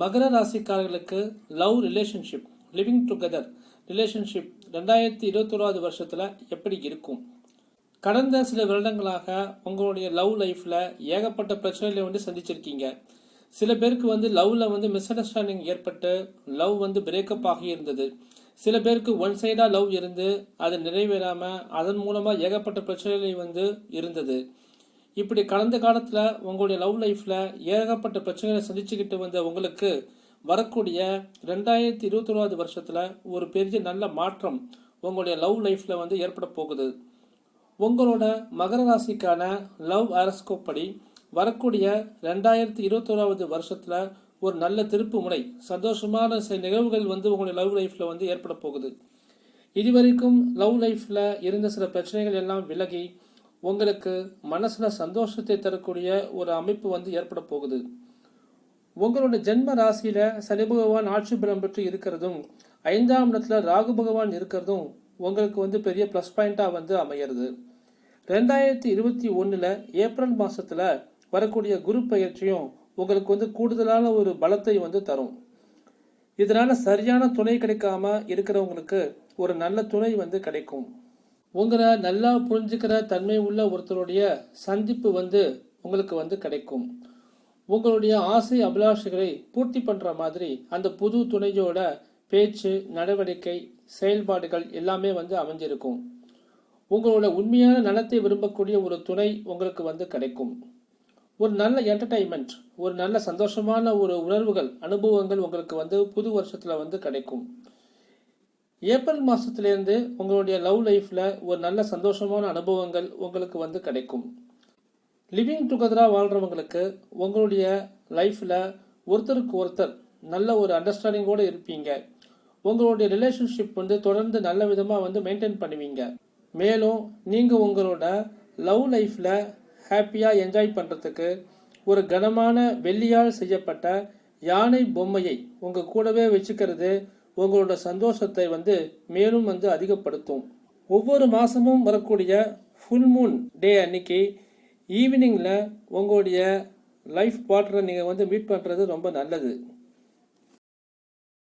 மகர ராசிக்காரர்களுக்கு love relationship living together relationship ரெண்டாயிரத்தி இருபத்தோராவது வருஷத்தில் எப்படி இருக்கும்? கடந்த சில வருடங்களாக உங்களுடைய லவ் லைஃப்பில் ஏகப்பட்ட பிரச்சனைகளை வந்து சந்திச்சிருக்கீங்க. சில பேருக்கு வந்து லவ்வில் வந்து மிஸ் அண்டர்ஸ்டாண்டிங் ஏற்பட்டு லவ் வந்து பிரேக்கப் ஆகி இருந்தது. சில பேருக்கு ஒன் சைடாக லவ் இருந்து அது நிறைவேறாமல் அதன் மூலமாக ஏகப்பட்ட பிரச்சனைகள் வந்து இருந்தது. இப்படி கடந்த காலத்தில் உங்களுடைய லவ் லைஃப்பில் ஏகப்பட்ட பிரச்சனைகளை சந்திச்சுக்கிட்டு வந்த உங்களுக்கு வரக்கூடிய ரெண்டாயிரத்தி இருபத்தொராவது வருஷத்தில் ஒரு பெரிய நல்ல மாற்றம் உங்களுடைய லவ் லைஃப்பில் வந்து ஏற்பட போகுது. உங்களோட மகர ராசிக்கான லவ் அரஸ்கோப் படி வரக்கூடிய ரெண்டாயிரத்தி இருபத்தோராவது வருஷத்தில் ஒரு நல்ல திருப்பு முறை சந்தோஷமான சில நிகழ்வுகள் வந்து உங்களுடைய லவ் லைஃப்பில் வந்து ஏற்பட போகுது. இதுவரைக்கும் லவ் லைஃப்பில் இருந்த சில பிரச்சனைகள் எல்லாம் விலகி உங்களுக்கு மனசில் சந்தோஷத்தை தரக்கூடிய ஒரு அமைப்பு வந்து ஏற்பட போகுது. உங்களோட ஜென்ம ராசியில சனி பகவான் ஆட்சி பலம் பெற்று இருக்கிறதும் ஐந்தாம் இடத்துல ராகு பகவான் இருக்கிறதும் உங்களுக்கு வந்து பெரிய ப்ளஸ் பாயிண்ட்டாக வந்து அமையிறது. ரெண்டாயிரத்தி இருபத்தி ஒன்றில் ஏப்ரல் மாதத்தில் வரக்கூடிய குரு பயிற்சியும் உங்களுக்கு வந்து கூடுதலான ஒரு பலத்தை வந்து தரும். இதனால சரியான துணை கிடைக்காம இருக்கிறவங்களுக்கு ஒரு நல்ல துணை வந்து கிடைக்கும். உங்களை நல்லா புரிஞ்சுக்கிற தன்மை உள்ள ஒருத்தருடைய சந்திப்பு வந்து உங்களுக்கு வந்து கிடைக்கும். உங்களுடைய ஆசை அபிலாஷைகளை பூர்த்தி பண்ணுற மாதிரி அந்த புது துணையோட பேச்சு நடவடிக்கை செயல்பாடுகள் எல்லாமே வந்து அமைஞ்சிருக்கும். உங்களோட உண்மையான நலத்தை விரும்பக்கூடிய ஒரு துணை உங்களுக்கு வந்து கிடைக்கும். ஒரு நல்ல என்டர்டைன்மெண்ட் ஒரு நல்ல சந்தோஷமான ஒரு உணர்வுகள் அனுபவங்கள் உங்களுக்கு வந்து புது வருஷத்தில் வந்து கிடைக்கும். ஏப்ரல் மாதத்துலேருந்து உங்களுடைய லவ் லைஃப்பில் ஒரு நல்ல சந்தோஷமான அனுபவங்கள் உங்களுக்கு வந்து கிடைக்கும். லிவிங் டுகெதராக வாழ்கிறவங்களுக்கு உங்களுடைய லைஃப்பில் ஒருத்தருக்கு ஒருத்தர் நல்ல ஒரு அண்டர்ஸ்டாண்டிங்கோடு இருப்பீங்க. உங்களுடைய ரிலேஷன்ஷிப் வந்து தொடர்ந்து நல்ல விதமாக வந்து மெயின்டைன் பண்ணுவீங்க. மேலும் நீங்கள் உங்களோட லவ் லைஃப்பில் ஹாப்பியாக என்ஜாய் பண்ணுறதுக்கு ஒரு கனமான வெள்ளியால் செய்யப்பட்ட யானை பொம்மையை உங்கள் கூடவே வச்சுக்கிறது உங்களோட சந்தோஷத்தை வந்து மேலும் வந்து அதிகப்படுத்தும். ஒவ்வொரு மாதமும் வரக்கூடிய ஃபுல் மூன் டே அன்னைக்கு ஈவினிங்கில் உங்களுடைய லைஃப் பார்ட்னரை நீங்கள் வந்து மீட் பண்ணுறது ரொம்ப நல்லது.